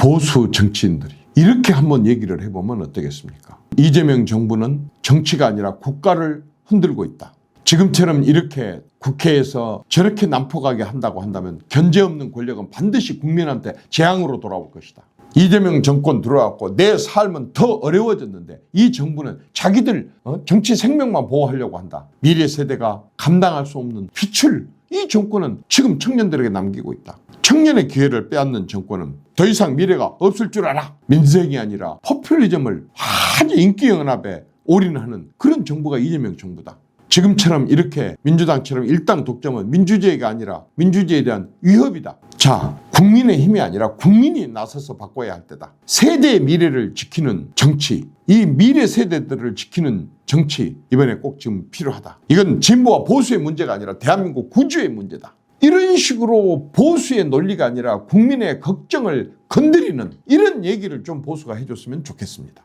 보수 정치인들이 이렇게 한번 얘기를 해보면 어떻겠습니까? 이재명 정부는 정치가 아니라 국가를 흔들고 있다. 지금처럼 이렇게 국회에서 저렇게 난폭하게 한다고 한다면 견제 없는 권력은 반드시 국민한테 재앙으로 돌아올 것이다. 이재명 정권 들어왔고 내 삶은 더 어려워졌는데 이 정부는 자기들 어? 정치 생명만 보호하려고 한다. 미래 세대가 감당할 수 없는 휘출 이 정권은 지금 청년들에게 남기고 있다. 청년의 기회를 빼앗는 정권은 더 이상 미래가 없을 줄 알아. 민생이 아니라 포퓰리즘을 아주 인기 연합에 올인하는 그런 정부가 이재명 정부다. 지금처럼 이렇게 민주당처럼 일당 독점은 민주주의가 아니라 민주주의에 대한 위협이다. 자, 국민의 힘이 아니라 국민이 나서서 바꿔야 할 때다. 세대의 미래를 지키는 정치, 이 미래 세대들을 지키는 정치 이번에 꼭 지금 필요하다. 이건 진보와 보수의 문제가 아니라 대한민국 구조의 문제다. 이런 식으로 보수의 논리가 아니라 국민의 걱정을 건드리는 이런 얘기를 좀 보수가 해줬으면 좋겠습니다.